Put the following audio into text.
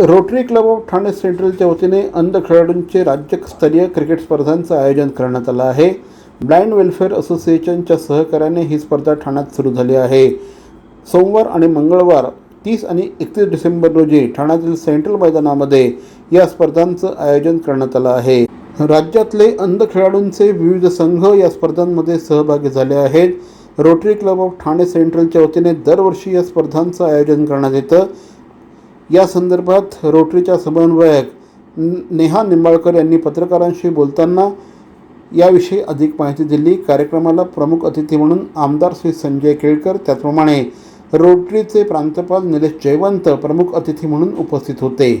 Rotary club of Thane सेंट्रलच्या वतीने अंध खेळाडूंचे राज्यस्तरीय क्रिकेट स्पर्धांचं आयोजन करण्यात आलं आहे. ब्लाइंड वेलफेअर असोसिएशनच्या सहकार्याने ही स्पर्धा ठाण्यात सुरू झाली आहे. सोमवार आणि मंगळवार तीस आणि एकतीस डिसेंबर रोजी ठाण्यातील सेंट्रल मैदानामध्ये या स्पर्धांचं आयोजन करण्यात आलं आहे. राज्यातले अंध खेळाडूंचे विविध संघ या स्पर्धांमध्ये सहभागी झाले आहेत. रोटरी क्लब ऑफ ठाणे सेंट्रलच्या वतीने दरवर्षी या स्पर्धांचं आयोजन करण्यात येतं. या संदर्भात रोटरीच्या समन्वयक नेहा निंबाळकर यांनी पत्रकारांशी बोलताना याविषयी अधिक माहिती दिली. कार्यक्रमाला प्रमुख अतिथी म्हणून आमदार श्री संजय केळकर त्याचप्रमाणे रोटरीचे प्रांतपाल निलेश जयवंत प्रमुख अतिथी म्हणून उपस्थित होते.